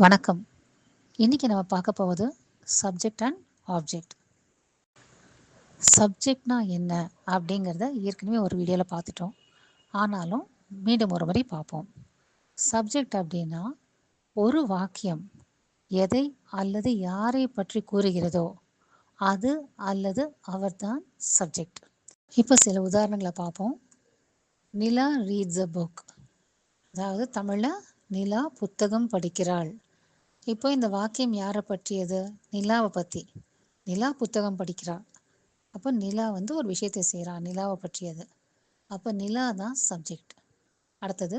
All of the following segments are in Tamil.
வணக்கம். இன்னைக்கு நம்ம பார்க்க போவது சப்ஜெக்ட் அண்ட் ஆப்ஜெக்ட் சப்ஜெக்ட்னா என்ன அப்படிங்கிறத ஏற்கனவே ஒரு வீடியோவில் பார்த்துட்டோம். ஆனாலும் மீண்டும் ஒரு முறை பார்ப்போம். சப்ஜெக்ட் அப்படின்னா ஒரு வாக்கியம். எதை அல்லது யாரை பற்றி கூறுகிறதோ அது அல்லது அவர்தான் சப்ஜெக்ட் இப்போ சில உதாரணங்களை பார்ப்போம். நிலா ரீட்ஸ் அ புக் அதாவது தமிழில் நிலா புத்தகம் படிக்கிறாள். இப்போ இந்த வாக்கியம் யாரை பற்றியது? நிலாவை பற்றி நிலா புத்தகம் படிக்கிறாள் அப்போ நிலா வந்து ஒரு விஷயத்தை செய்கிறான் நிலாவை பற்றியது. அப்போ நிலா தான் சப்ஜெக்ட் அடுத்தது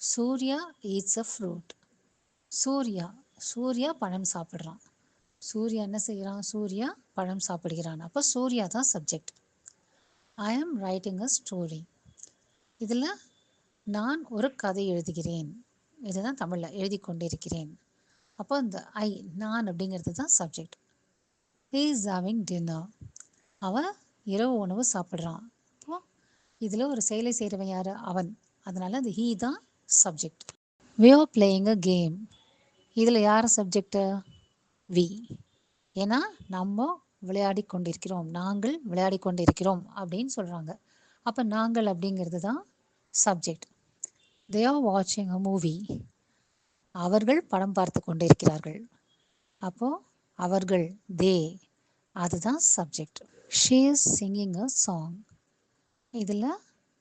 Surya eats a fruit Surya Surya பழம் சாப்பிட்றான். சூர்யா என்ன செய்கிறான் சூர்யா பழம் சாப்பிடுகிறான். அப்போ சூர்யா தான் சப்ஜெக்ட் ஐ ஆம் ரைட்டிங் அ ஸ்டோரி இதில் நான் ஒரு கதை எழுதுகிறேன். இதுதான் தமிழில் எழுதி கொண்டிருக்கிறேன் அப்போ இந்த ஐ நான் அப்படிங்கிறது தான் subject he is having dinner அவன் இரவு உணவு சாப்பிட்றான். அப்போ இதில் ஒரு செயலை செய்கிறவன் யார்? அவன். அதனால் அந்த ஹீ தான் subject we are playing a game இதில் யார் சப்ஜெக்டு வி ஏன்னா நம்ம விளையாடி கொண்டிருக்கிறோம். நாங்கள் விளையாடி கொண்டிருக்கிறோம் அப்படின்னு சொல்கிறாங்க அப்போ நாங்கள் அப்படிங்கிறது தான் சப்ஜெக்ட் தே ஆர் வாட்சிங் அ மூவி அவர்கள் படம் பார்த்து கொண்டிருக்கிறார்கள். அப்போ அவர்கள் தே அதுதான் subject she is singing a song இதில்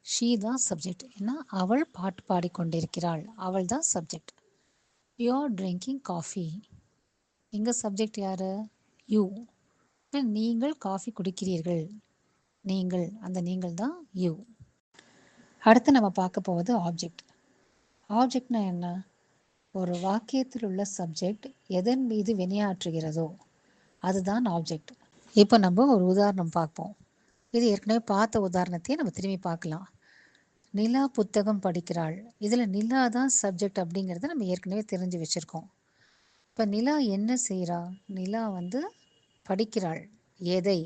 ஷீ தான் சப்ஜெக்ட் ஏன்னா அவள் பாட்டு பாடிக்கொண்டிருக்கிறாள் அவள் தான் subject you are drinking coffee எங்கள் சப்ஜெக்ட் யார்? யூ நீங்கள் காஃபி குடிக்கிறீர்கள். நீங்கள். அந்த நீங்கள் தான் யூ அடுத்து நம்ம பார்க்க போவது ஆப்ஜெக்ட் ஆப்ஜெக்ட்னா என்ன? ஒரு வாக்கியத்தில் உள்ள சப்ஜெக்ட் எதன் மீது வினையாற்றுகிறதோ அதுதான் ஆப்ஜெக்ட் இப்போ நம்ம ஒரு உதாரணம் பார்ப்போம். இது ஏற்கனவே பார்த்த உதாரணத்தையே நம்ம திரும்பி பார்க்கலாம். நிலா புத்தகம் படிக்கிறாள். இதில் நிலா தான் சப்ஜெக்ட் அப்படிங்கிறத நம்ம ஏற்கனவே தெரிஞ்சு வச்சுருக்கோம். இப்போ நிலா என்ன செய்கிறா? நிலா வந்து படிக்கிறாள். எதை?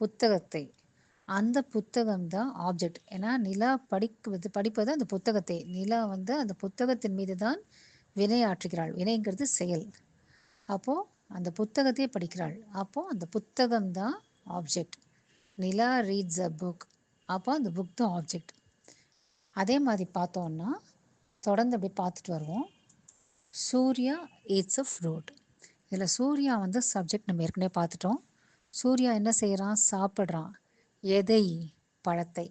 புத்தகத்தை. அந்த புத்தகம் தான் ஆப்ஜெக்ட் ஏன்னா நிலா படிக்குவது படிப்பது அந்த புத்தகத்தை. நிலா வந்து அந்த புத்தகத்தின் மீது தான் வினையாற்றுகிறாள். வினைங்கிறது செயல். அப்போது அந்த புத்தகத்தையே படிக்கிறாள். அப்போது அந்த புத்தகம் தான் object Nila reads a book அப்போ அந்த புக் தான் ஆப்ஜெக்ட் அதே மாதிரி பார்த்தோன்னா தொடர்ந்து அப்படி பார்த்துட்டு வருவோம். சூர்யா இட்ஸ் அ ஃப்ரூட் இதில் சூர்யா வந்து சப்ஜெக்ட் நம்ம ஏற்கனவே பார்த்துட்டோம். சூர்யா என்ன செய்கிறான் சாப்பிட்றான். எதை? பழத்தை.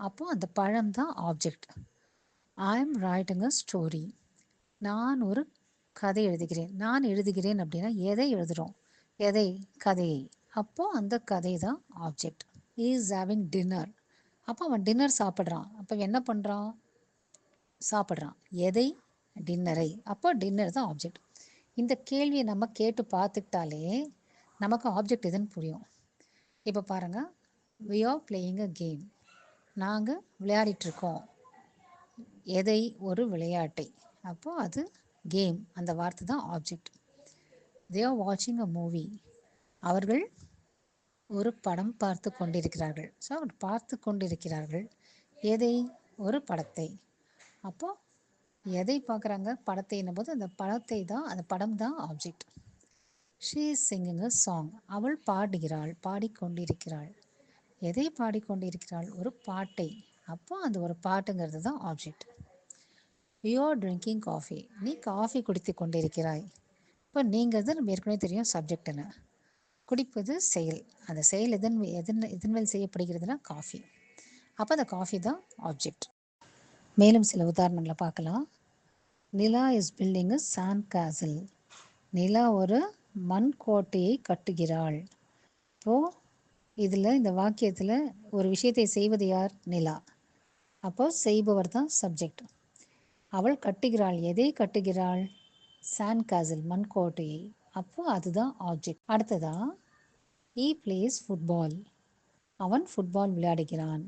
அப்போது அந்த பழம் தான் object I am writing a story நான் ஒரு கதை எழுதுகிறேன். நான் எழுதுகிறேன் அப்படின்னா எதை எழுதுகிறோம் எதை? கதையை. அப்போது அந்த கதை தான் ஆப்ஜெக்ட் இஸ் ஹேவிங் டின்னர் அப்போ அவன் டின்னர் சாப்பிட்றான். அப்போ என்ன பண்ணுறான் சாப்பிட்றான். எதை? டின்னரை அப்போ டின்னர் தான் ஆப்ஜெக்ட் இந்த கேள்வியை நம்ம கேட்டு பார்த்துக்கிட்டாலே நமக்கு ஆப்ஜெக்ட் எதுன்னு புரியும். இப்போ பாருங்கள் we are playing a game நாங்கள் விளையாடிட்டுருக்கோம் எதை? ஒரு விளையாட்டை. அப்போது அது கேம். அந்த வார்த்தை தான் ஆப்ஜெக்ட் தே ஆர் வாட்சிங் அ மூவி அவர்கள் ஒரு படம் பார்த்து கொண்டிருக்கிறார்கள். ஸோ அவர் பார்த்து கொண்டிருக்கிறார்கள். எதை? ஒரு படத்தை. அப்போது எதை பார்க்குறாங்க? படத்தை போது அந்த படத்தை தான் அந்த படம் தான் object she is singing a song அவள் பாடுகிறாள் பாடிக்கொண்டிருக்கிறாள். எதை பாடிக்கொண்டிருக்கிறாள்? ஒரு பாட்டை. அப்போ அந்த ஒரு பாட்டுங்கிறது தான் object you are drinking coffee நீ காஃபி குடித்து கொண்டிருக்கிறாய். இப்போ நீங்கள் தான் நம்ம ஏற்கனவே தெரியும் சப்ஜெக்ட்னு குடிப்பது செயல். அந்த செயல் எதன் எதன் எதன்மேல் செய்யப்படுகிறதுனா காஃபி அப்போ அந்த காஃபி தான் ஆப்ஜெக்ட் மேலும் சில உதாரணங்களை பார்க்கலாம். நிலா இஸ் பில்டிங் சான் சாண்ட் கேசல் நிலா ஒரு மண் கோட்டையை கட்டுகிறாள். இப்போது இதில் இந்த வாக்கியத்தில் ஒரு விஷயத்தை செய்வது யார்? நிலா. அப்போது செய்பவர் தான் சப்ஜெக்ட் அவள் கட்டுகிறாள். எதை கட்டுகிறாள்? சாண்ட் காசில் மண்கோட்டையை அப்போ அதுதான் ஆப்ஜெக்ட் அடுத்ததா? ஈ பிளேஸ் ஃபுட்பால் அவன் ஃபுட்பால் விளையாடுகிறான்.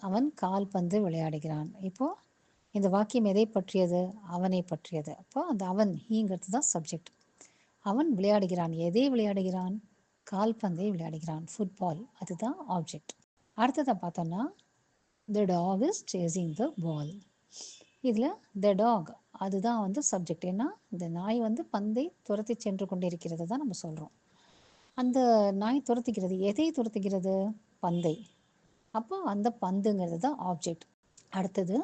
அவன் கால்பந்து விளையாடுகிறான். இப்போது இந்த வாக்கியம் எதை பற்றியது? அவனை பற்றியது. அப்போ அந்த அவன் ஹீங்கிறது தான் சப்ஜெக்ட் அவன் விளையாடுகிறான். எதை விளையாடுகிறான்? கால்பந்தை விளையாடுகிறான். ஃபுட்பால் அதுதான் ஆப்ஜெக்ட் அடுத்ததை பார்த்தோன்னா the dog is chasing the ball இதில் த டாக் அதுதான் வந்து சப்ஜெக்ட் ஏன்னா இந்த நாய் வந்து பந்தை துரத்தி சென்று கொண்டிருக்கிறது தான் நம்ம சொல்கிறோம் அந்த நாய் துரத்திக்கிறது எதை துரத்துகிறது? பந்தை. அப்போ அந்த பந்துங்கிறது தான் ஆப்ஜெக்ட் அடுத்தது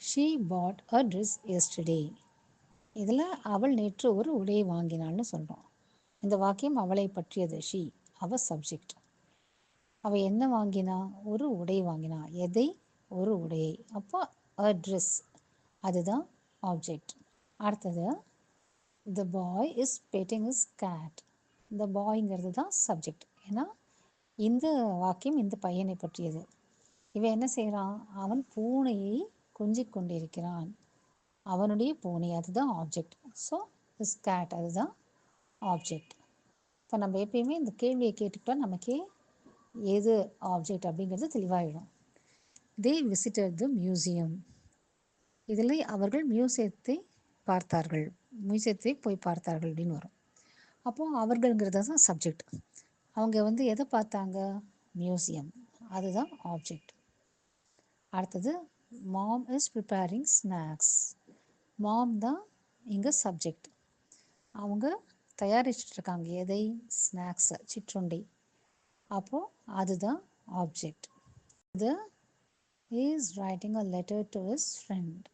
she bought a dress yesterday இதில் அவள் நேற்று ஒரு உடை வாங்கினாள்னு சொல்கிறோம் இந்த வாக்கியம் அவளை பற்றியது. ஷீ அவ சப்ஜெக்ட் அவள் என்ன வாங்கினா? ஒரு உடை வாங்கினா. எதை? ஒரு உடையை. அப்போ அ ட்ரெஸ் அதுதான் ஆப்ஜெக்ட் அடுத்தது the boy is petting is cat இந்த பாய்ங்கிறது தான் சப்ஜெக்ட் ஏன்னா இந்த வாக்கியம் இந்த பையனை பற்றியது. இவன் என்ன செய்கிறான் அவன் பூனையை குஞ்சி கொண்டிருக்கிறான். அவனுடைய பூனை அதுதான் ஆப்ஜெக்ட் ஸோ இஸ் கேட் அதுதான் ஆப்ஜெக்ட் இப்போ நம்ம எப்பயுமே இந்த கேள்வியை கேட்டுக்கிட்டா நமக்கே எது ஆப்ஜெக்ட் அப்படிங்கிறது தெளிவாயிடும். தே விசிட்டட் த மியூசியம் இதில் அவர்கள் மியூசியத்தை பார்த்தார்கள். மியூசியத்தை போய் பார்த்தார்கள் அப்படின்னு வரும். அப்போது அவர்கள்ங்கிறது தான் சப்ஜெக்ட் அவங்க வந்து எதை பார்த்தாங்க? மியூசியம். அதுதான் ஆப்ஜெக்ட் அடுத்தது mom is preparing snacks mom தான் இங்கே சப்ஜெக்ட் அவங்க தயாரிச்சிட்ருக்காங்க எதை? ஸ்நாக்ஸை சிற்றுண்டி. அப்போது அதுதான் ஆப்ஜெக்ட் இது is writing a letter to is friend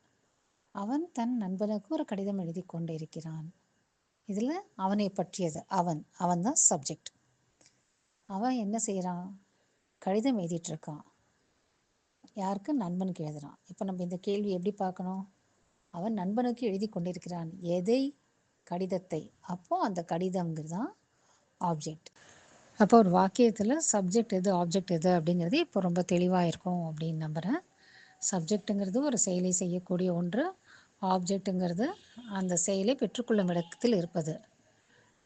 அவன் தன் நண்பனுக்கு ஒரு கடிதம் எழுதி கொண்டிருக்கிறான். இதில் அவனை பற்றியது. அவன் அவன் தான் சப்ஜெக்ட் அவன் என்ன செய்கிறான் கடிதம் எழுதிட்டுருக்கான் யாருக்கு? நண்பனுக்கு எழுதுறான். இப்போ நம்ம இந்த கேள்வி எப்படி பார்க்கணும்? அவன் நண்பனுக்கு எழுதி கொண்டிருக்கிறான். எதை? கடிதத்தை. அப்போ அந்த கடிதம்ங்கிறது தான் ஆப்ஜெக்ட் அப்போ ஒரு வாக்கியத்தில் சப்ஜெக்ட் எது ஆப்ஜெக்ட் எது அப்படிங்கிறது இப்போ ரொம்ப தெளிவாக இருக்கும் அப்படின்னு நம்புகிறேன் சப்ஜெக்ட்டுங்கிறது ஒரு செயலை செய்யக்கூடிய ஒன்று. ஆப்ஜெக்ட்டுங்கிறது அந்த செயலை பெற்றுக்கொள்ளும் இடத்தில் இருப்பது.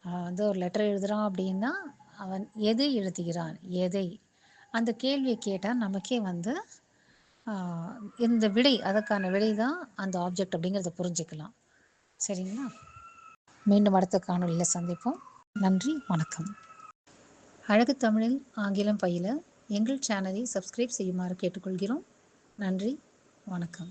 வந்து ஒரு லெட்டர் எழுதுகிறான் அப்படின்னா அவன் எதை எழுதுகிறான்? எதை? அந்த கேள்வியை கேட்டால் நமக்கே வந்து இந்த விடை அதற்கான விடை தான் அந்த ஆப்ஜெக்ட் அப்படிங்கிறத புரிஞ்சுக்கலாம். சரிங்களா? மீண்டும் அடுத்த காணொலியில் சந்திப்போம். நன்றி வணக்கம். அழகு தமிழில் ஆங்கிலம் பயில எங்கள் சேனலை சப்ஸ்கிரைப் செய்யுமாறு கேட்டுக்கொள்கிறோம். நன்றி வணக்கம்.